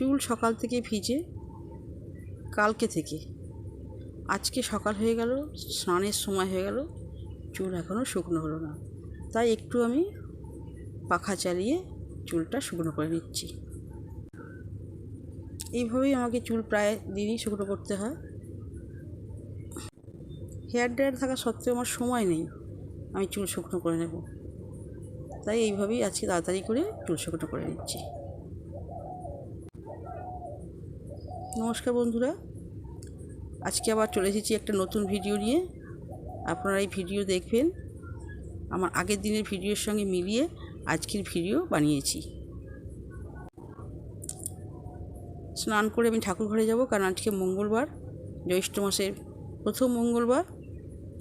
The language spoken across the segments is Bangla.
চুল সকাল থেকে ভিজে, কালকে থেকে। আজকে সকাল হয়ে গেল, স্নানের সময় হয়ে গেল, চুল এখনও শুকনো হলো না। তাই একটু আমি পাখা চালিয়ে চুলটা শুকনো করে নিচ্ছি। এইভাবেই আমাকে চুল প্রায় দিনই শুকনো করতে হয়। হেয়ার ড্রায়ার থাকা সত্ত্বেও আমার সময় নেই, আমি চুল শুকনো করে নেব। তাই এইভাবেই আজকে তাড়াতাড়ি করে চুল শুকনো করে নিচ্ছি। নমস্কার বন্ধুরা। আজকে আবার চলে এসেছি একটা নতুন ভিডিও নিয়ে। আপনারা এই ভিডিও দেখবেন। আমার আগের দিনের ভিডিওর সঙ্গে মিলিয়ে আজকের ভিডিও বানিয়েছি। স্নান করে আমি ঠাকুর ঘরে যাব, কারণ আজকে মঙ্গলবার, জ্যৈষ্ঠ মাসের প্রথম মঙ্গলবার,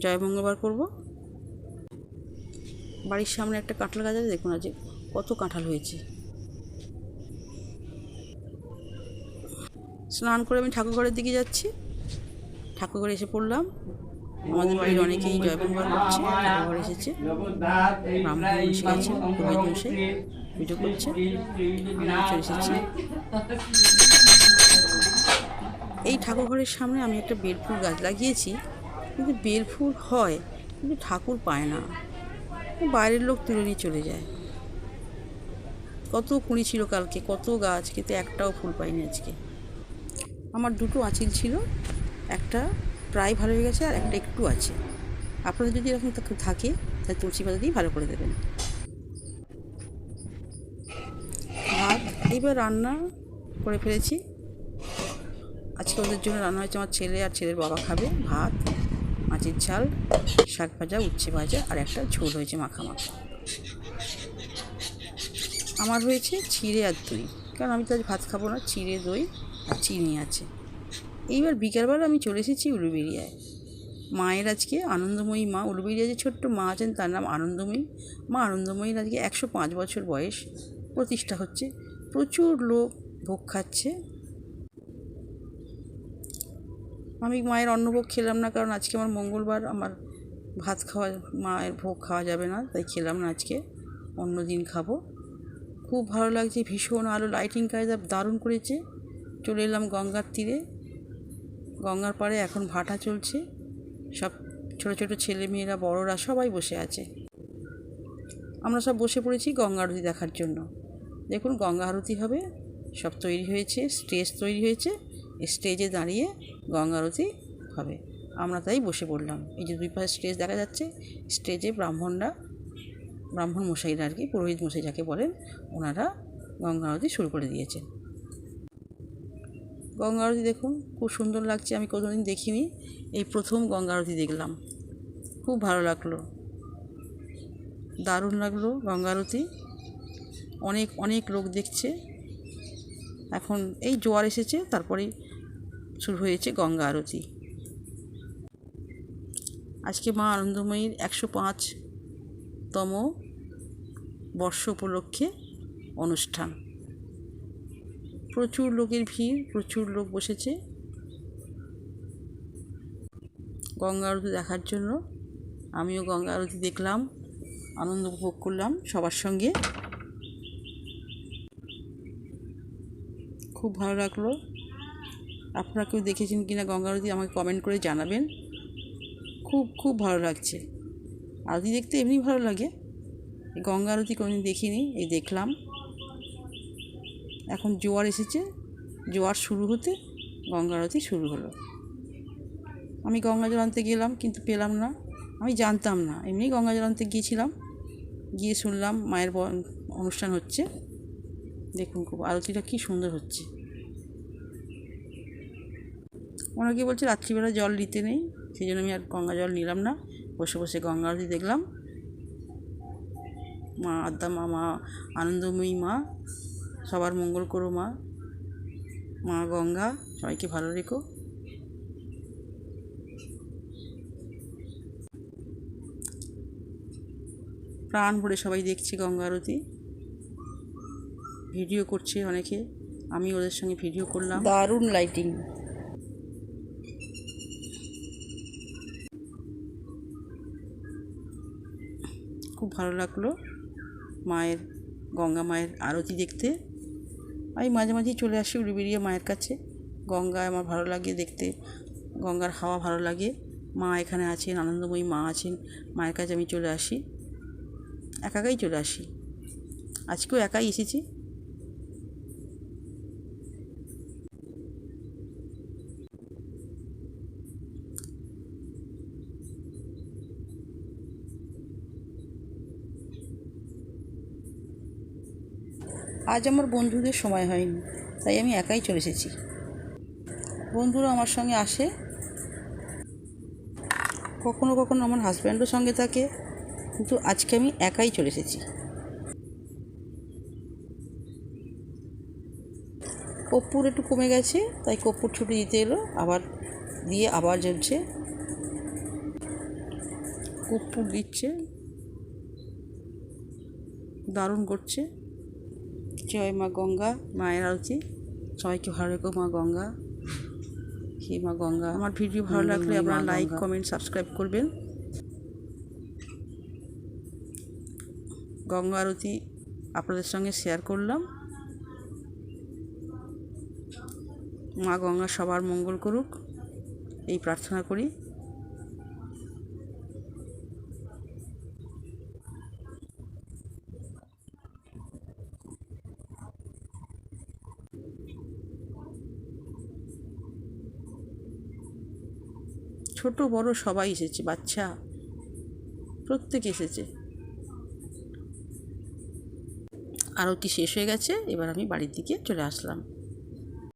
জয় মঙ্গলবার করব। বাড়ির সামনে একটা কাঁঠাল গাছ আছে, দেখুন আজ কত কাঁঠাল হয়েছে। স্নান করে আমি ঠাকুর ঘরের দিকে যাচ্ছি। ঠাকুর ঘরে এসে পড়লাম। আমাদের বাড়ির অনেকেই জয় মঙ্গল করছে ঠাকুর ঘরে এসেছে। ব্রাহ্মণ এসে গেছে করছে। চলে এসেছি। এই ঠাকুর ঘরের সামনে আমি একটা বেলফুল গাছ লাগিয়েছি। কিন্তু বেলফুল হয়, কিন্তু ঠাকুর পায় না। বাইরের লোক তুলে নিয়ে চলে যায়। কত কুড়ি ছিল কালকে, কত গাছ, কিন্তু একটাও ফুল পাইনি আজকে। আমার দুটো আঁচিল ছিল, একটা প্রায় ভালো হয়ে গেছে আর একটা একটু আছে। আপনাদের যদি এরকম থাকে, তাহলে তুলসী পাতা দিয়ে ভালো করে দেবেন। ভাত, এইবার রান্না করে ফেলেছি। আজকে ওদের জন্য রান্না হয়েছে আমার ছেলে আর ছেলের বাবা খাবে ভাত, মাছের ঝাল, শাক ভাজা, উচ্ছে ভাজা আর একটা ঝোল হয়েছে মাখা মাখা। আমার হয়েছে চিড়ে আর দই। কারণ আমি তো আজ ভাত খাব না? চিড়ে দই চিনি আছে। এইবার বিকালবেলা আমি চলে এসেছি উলুবেরিয়ায় মায়ের আজকে আনন্দময়ী মা। উলুবেরিয়া যে ছোট্ট মা আছেন, তার নাম আনন্দময়ী। মা আনন্দময়ীর আজকে একশো পাঁচ বছর বয়স। প্রতিষ্ঠা হচ্ছে। প্রচুর লোক ভোগ খাচ্ছে। আমি মায়ের অন্নভোগ খেলাম না, কারণ আজকে আমার মঙ্গলবার। আমার ভাত খাওয়া, মায়ের ভোগ খাওয়া যাবে না, তাই খেলাম না আজকে। অন্য দিন খাব। খুব ভালো লাগছে, ভীষণ আলো লাইটিং কাজ দারুণ করেছে। চলে এলাম গঙ্গার তীরে। গঙ্গার পাড়ে এখন ভাটা চলছে। সব ছোট ছোট ছেলে মেয়েরা, বড়রা সবাই বসে আছে। আমরা সব বসে পড়েছি গঙ্গা আরতি দেখার জন্য। দেখুন গঙ্গা আরতি হবে। সব তৈরি হয়েছে, স্টেজ তৈরি হয়েছে। স্টেজে দাঁড়িয়ে গঙ্গা আরতি হবে। আমরা তাই বসে পড়লাম। এই যে দুই পাশে স্টেজ দেখা যাচ্ছে। স্টেজে ব্রাহ্মণরা, ব্রাহ্মণ মশাইরা আর কি, পুরোহিত মশাই যাকে বলেন, ওনারা গঙ্গা আরতি শুরু করে দিয়েছেন। গঙ্গা আরতি দেখুন, খুব সুন্দর লাগছে, আমি কোনোদিন দেখিনি। এই প্রথম গঙ্গা আরতি দেখলাম। খুব ভালো লাগল। দারুণ লাগল গঙ্গা আরতি। অনেক অনেক লোক দেখছে। এখন এই জোয়ার এসেছে, তারপরে শুরু হয়েছে গঙ্গা আরতি। আজকে মা আনন্দময়ীর একশো পাঁচতম বর্ষ উপলক্ষে অনুষ্ঠান। প্রচুর লোকের ভিড়, প্রচুর লোক বসেছে। গঙ্গা আরতি দেখার জন্য। আমিও গঙ্গা আরতি দেখলাম, আনন্দ উপভোগ করলাম সবার সঙ্গে। খুব ভালো লাগল। আপনারা কেউ দেখেছেন কি না গঙ্গা আরতি আমাকে কমেন্ট করে জানাবেন। খুব খুব ভালো লাগছে। আরতি দেখতে এমনি ভালো লাগে। গঙ্গা আরতি কোনোদিন দেখিনি, এই দেখলাম। এখন জোয়ার এসেছে। জোয়ার শুরু হতে গঙ্গা আরতি শুরু হলো। আমি গঙ্গা জল আনতে গেলাম, কিন্তু পেলাম না। আমি জানতাম না। এমনি গঙ্গা জল আনতে গিয়েছিলাম। গিয়ে শুনলাম মায়ের অনুষ্ঠান হচ্ছে। দেখুন খুব আরতিটা কী সুন্দর হচ্ছে। অনেকে বলছে, রাত্রিবেলা জল নিতে নেই। সেই জন্য আমি আর গঙ্গা জল নিলাম না। বসে বসে গঙ্গা আরতি দেখলাম। মা আদ্যা মা মা আনন্দময়ী মা সবার মঙ্গল করো মা। মা গঙ্গা সবাইকে ভালো রেখো। প্রাণ ভরে সবাই দেখছে গঙ্গা আরতি। ভিডিও করছে অনেকে। আমি ওদের সঙ্গে ভিডিও করলাম। দারুণ লাইটিং খুব ভালো লাগল মায়ের গঙ্গা মায়ের আরতি দেখতে। আমি মাঝে মাঝেই চলে আসি উড়ি মায়ের কাছে। গঙ্গা আমার ভালো লাগে দেখতে, গঙ্গার হাওয়া ভালো লাগে। মা এখানে আছেন, আনন্দময়ী মা আছেন, মায়ের কাছে আমি চলে আসি। একাকাই চলে আসি। আজকেও একাই এসেছি। আজ আমার বন্ধুদের সময় হয়নি, তাই আমি একাই চলে এসেছি। বন্ধুরা আমার সঙ্গে আসে। কখনো কখনো আমার হাজব্যান্ডও সঙ্গে থাকে, কিন্তু আজকে আমি একাই চলে এসেছি। কর্পূর একটু কমে গেছে, তাই কর্পূর ছুটি দিতে এলো, আবার দিয়ে আবার জ্বলছে। কর্পূর দিচ্ছে। দারুণ করছে। জয় মা গঙ্গা মায়ের আরতি সবাইকে ভালো রেখো মা গঙ্গা। হে মা গঙ্গা। আমার ভিডিও ভালো লাগলে আপনারা লাইক কমেন্ট সাবস্ক্রাইব করবেন। গঙ্গা আরতি আপনাদের সঙ্গে শেয়ার করলাম। মা গঙ্গা সবার মঙ্গল করুক এই প্রার্থনা করি। ছোট, বড় সবাই এসেছে, বাচ্চা। প্রত্যেকে এসেছে। আরতি শেষ হয়ে গেছে, এবার আমি বাড়ির দিকে চলে আসলাম।